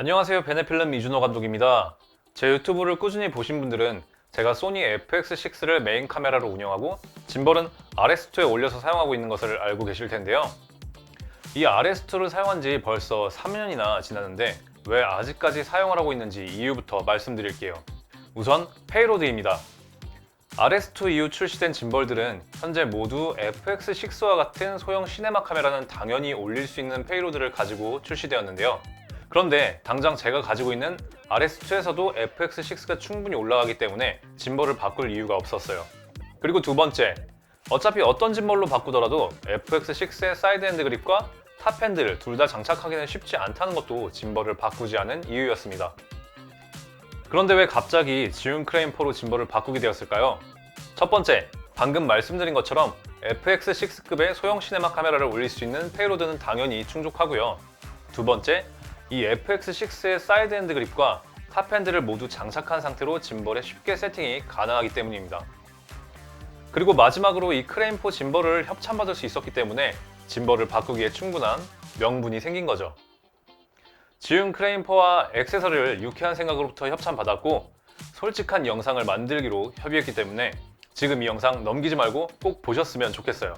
안녕하세요. 베네필름 이준호 감독입니다. 제 유튜브를 꾸준히 보신 분들은 제가 소니 FX6를 메인 카메라로 운영하고 짐벌은 RS2에 올려서 사용하고 있는 것을 알고 계실 텐데요. 이 RS2를 사용한 지 벌써 3년이나 지났는데 왜 아직까지 사용을 하고 있는지 이유부터 말씀드릴게요. 우선 페이로드입니다. RS2 이후 출시된 짐벌들은 현재 모두 FX6와 같은 소형 시네마 카메라는 당연히 올릴 수 있는 페이로드를 가지고 출시되었는데요. 그런데 당장 제가 가지고 있는 RS2에서도 FX6가 충분히 올라가기 때문에 짐벌을 바꿀 이유가 없었어요. 그리고 두 번째, 어차피 어떤 짐벌로 바꾸더라도 FX6의 사이드 핸드 그립과 탑 핸들을 둘 다 장착하기는 쉽지 않다는 것도 짐벌을 바꾸지 않은 이유였습니다. 그런데 왜 갑자기 지운 크레인4로 짐벌을 바꾸게 되었을까요? 첫 번째, 방금 말씀드린 것처럼 FX6급의 소형 시네마 카메라를 올릴 수 있는 페이로드는 당연히 충족하고요. 두 번째, 이 FX6의 사이드 핸드 그립과 탑 핸들을 모두 장착한 상태로 짐벌에 쉽게 세팅이 가능하기 때문입니다. 그리고 마지막으로 이 크레인4 짐벌을 협찬받을 수 있었기 때문에 짐벌을 바꾸기에 충분한 명분이 생긴 거죠. 지금 크레인4와 액세서리를 유쾌한 생각으로부터 협찬받았고 솔직한 영상을 만들기로 협의했기 때문에 지금 이 영상 넘기지 말고 꼭 보셨으면 좋겠어요.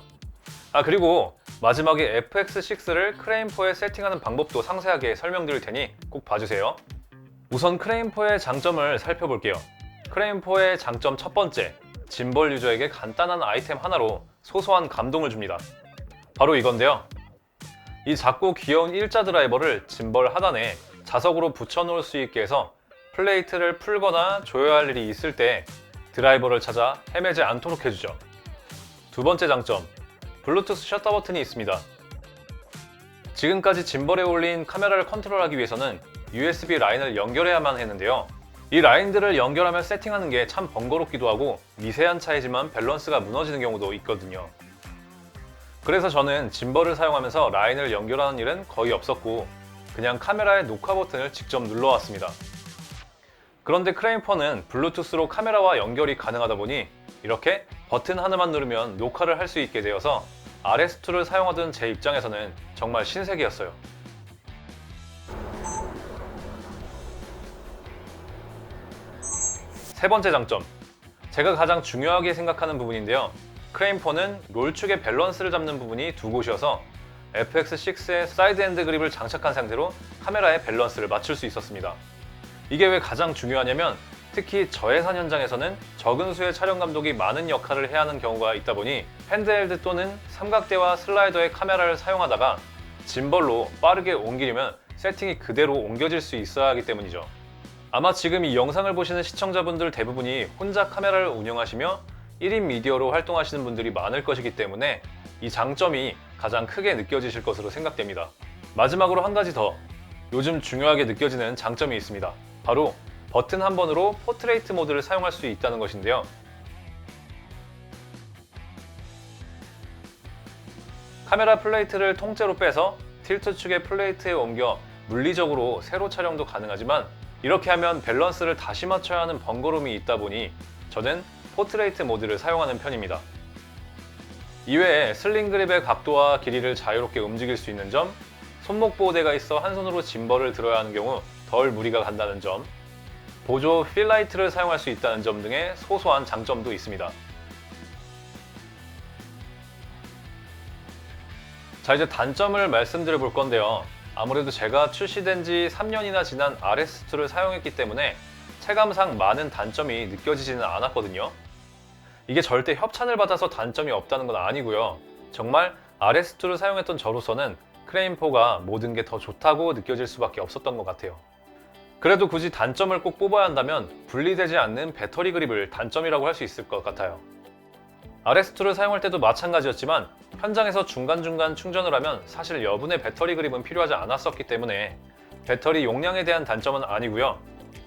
아 그리고 마지막에 FX6를 크레인4에 세팅하는 방법도 상세하게 설명드릴 테니 꼭 봐주세요. 우선 크레인4의 장점을 살펴볼게요. 크레인4의 장점 첫 번째, 짐벌 유저에게 간단한 아이템 하나로 소소한 감동을 줍니다. 바로 이건데요. 이 작고 귀여운 일자 드라이버를 짐벌 하단에 자석으로 붙여놓을 수 있게 해서 플레이트를 풀거나 조여할 일이 있을 때 드라이버를 찾아 헤매지 않도록 해주죠. 두 번째 장점, 블루투스 셔터 버튼이 있습니다. 지금까지 짐벌에 올린 카메라를 컨트롤하기 위해서는 USB 라인을 연결해야만 했는데요. 이 라인들을 연결하며 세팅하는 게 참 번거롭기도 하고 미세한 차이지만 밸런스가 무너지는 경우도 있거든요. 그래서 저는 짐벌을 사용하면서 라인을 연결하는 일은 거의 없었고 그냥 카메라의 녹화 버튼을 직접 눌러왔습니다. 그런데 크레인퍼는 블루투스로 카메라와 연결이 가능하다 보니 이렇게 버튼 하나만 누르면 녹화를 할 수 있게 되어서 RS2를 사용하던 제 입장에서는 정말 신세계였어요. 세 번째 장점. 제가 가장 중요하게 생각하는 부분인데요. 크레인퍼는 롤축의 밸런스를 잡는 부분이 두 곳이어서 FX6의 사이드 핸드 그립을 장착한 상태로 카메라의 밸런스를 맞출 수 있었습니다. 이게 왜 가장 중요하냐면 특히 저예산 현장에서는 적은 수의 촬영 감독이 많은 역할을 해야 하는 경우가 있다 보니 핸드헬드 또는 삼각대와 슬라이더의 카메라를 사용하다가 짐벌로 빠르게 옮기려면 세팅이 그대로 옮겨질 수 있어야 하기 때문이죠. 아마 지금 이 영상을 보시는 시청자분들 대부분이 혼자 카메라를 운영하시며 1인 미디어로 활동하시는 분들이 많을 것이기 때문에 이 장점이 가장 크게 느껴지실 것으로 생각됩니다. 마지막으로 한 가지 더 요즘 중요하게 느껴지는 장점이 있습니다. 바로 버튼 한 번으로 포트레이트 모드를 사용할 수 있다는 것인데요. 카메라 플레이트를 통째로 빼서 틸트 축의 플레이트에 옮겨 물리적으로 세로 촬영도 가능하지만 이렇게 하면 밸런스를 다시 맞춰야 하는 번거로움이 있다 보니 저는 포트레이트 모드를 사용하는 편입니다. 이외에 슬링 그립의 각도와 길이를 자유롭게 움직일 수 있는 점, 손목 보호대가 있어 한 손으로 짐벌을 들어야 하는 경우 덜 무리가 간다는 점, 보조 필라이트를 사용할 수 있다는 점 등의 소소한 장점도 있습니다. 자 이제 단점을 말씀드려 볼 건데요. 아무래도 제가 출시된 지 3년이나 지난 RS2를 사용했기 때문에 체감상 많은 단점이 느껴지지는 않았거든요. 이게 절대 협찬을 받아서 단점이 없다는 건 아니고요. 정말 RS2를 사용했던 저로서는 크레인4가 모든 게 더 좋다고 느껴질 수밖에 없었던 것 같아요. 그래도 굳이 단점을 꼭 뽑아야 한다면 분리되지 않는 배터리 그립을 단점이라고 할 수 있을 것 같아요. RS2를 사용할 때도 마찬가지였지만 현장에서 중간중간 충전을 하면 사실 여분의 배터리 그립은 필요하지 않았었기 때문에 배터리 용량에 대한 단점은 아니고요.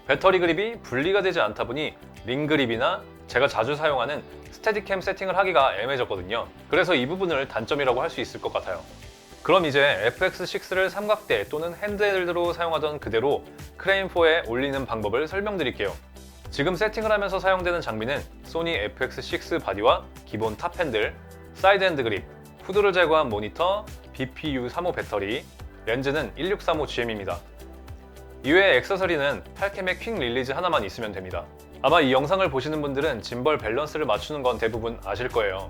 배터리 그립이 분리가 되지 않다 보니 링 그립이나 제가 자주 사용하는 스테디캠 세팅을 하기가 애매해졌거든요. 그래서 이 부분을 단점이라고 할 수 있을 것 같아요. 그럼 이제 FX6를 삼각대 또는 핸드헬드로 사용하던 그대로 크레인4에 올리는 방법을 설명드릴게요. 지금 세팅을 하면서 사용되는 장비는 소니 FX6 바디와 기본 탑 핸들, 사이드 핸드 그립, 후드를 제거한 모니터, BPU35 배터리, 렌즈는 1635GM입니다. 이외에 액세서리는 8캠의 퀵 릴리즈 하나만 있으면 됩니다. 아마 이 영상을 보시는 분들은 짐벌 밸런스를 맞추는 건 대부분 아실 거예요.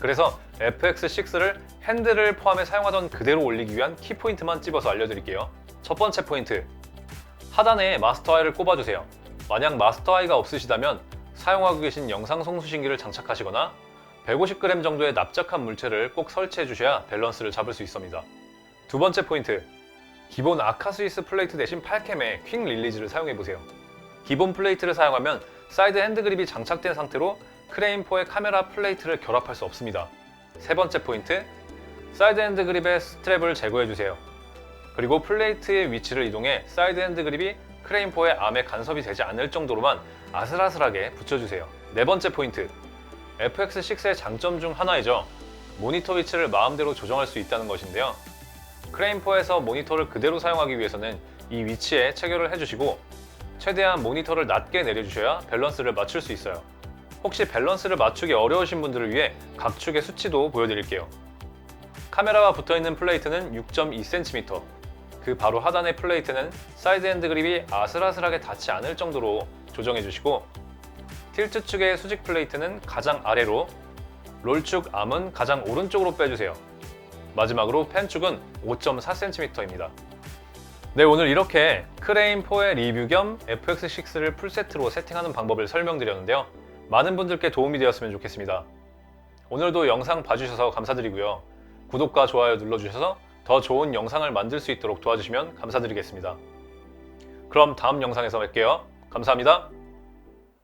그래서 FX6를 핸들을 포함해 사용하던 그대로 올리기 위한 키포인트만 찝어서 알려드릴게요. 첫 번째 포인트. 하단에 마스터 아이를 꼽아주세요. 만약 마스터 아이가 없으시다면 사용하고 계신 영상 송수신기를 장착하시거나 150g 정도의 납작한 물체를 꼭 설치해 주셔야 밸런스를 잡을 수 있습니다. 두 번째 포인트. 기본 아카스위스 플레이트 대신 8캠의 퀵 릴리즈를 사용해 보세요. 기본 플레이트를 사용하면 사이드 핸드 그립이 장착된 상태로 크레인4의 카메라 플레이트를 결합할 수 없습니다. 세 번째 포인트. 사이드 핸드 그립의 스트랩을 제거해 주세요. 그리고 플레이트의 위치를 이동해 사이드 핸드 그립이 크레인4의 암에 간섭이 되지 않을 정도로만 아슬아슬하게 붙여주세요. 네 번째 포인트. FX6의 장점 중 하나이죠. 모니터 위치를 마음대로 조정할 수 있다는 것인데요. 크레인4에서 모니터를 그대로 사용하기 위해서는 이 위치에 체결을 해주시고 최대한 모니터를 낮게 내려주셔야 밸런스를 맞출 수 있어요. 혹시 밸런스를 맞추기 어려우신 분들을 위해 각 축의 수치도 보여드릴게요. 카메라와 붙어있는 플레이트는 6.2cm, 그 바로 하단의 플레이트는 사이드 핸드 그립이 아슬아슬하게 닿지 않을 정도로 조정해 주시고 틸트 축의 수직 플레이트는 가장 아래로 롤축 암은 가장 오른쪽으로 빼주세요. 마지막으로 펜 축은 5.4cm입니다. 네, 오늘 이렇게 크레인4의 리뷰 겸 FX6를 풀세트로 세팅하는 방법을 설명드렸는데요. 많은 분들께 도움이 되었으면 좋겠습니다. 오늘도 영상 봐주셔서 감사드리고요. 구독과 좋아요 눌러주셔서 더 좋은 영상을 만들 수 있도록 도와주시면 감사드리겠습니다. 그럼 다음 영상에서 뵐게요. 감사합니다.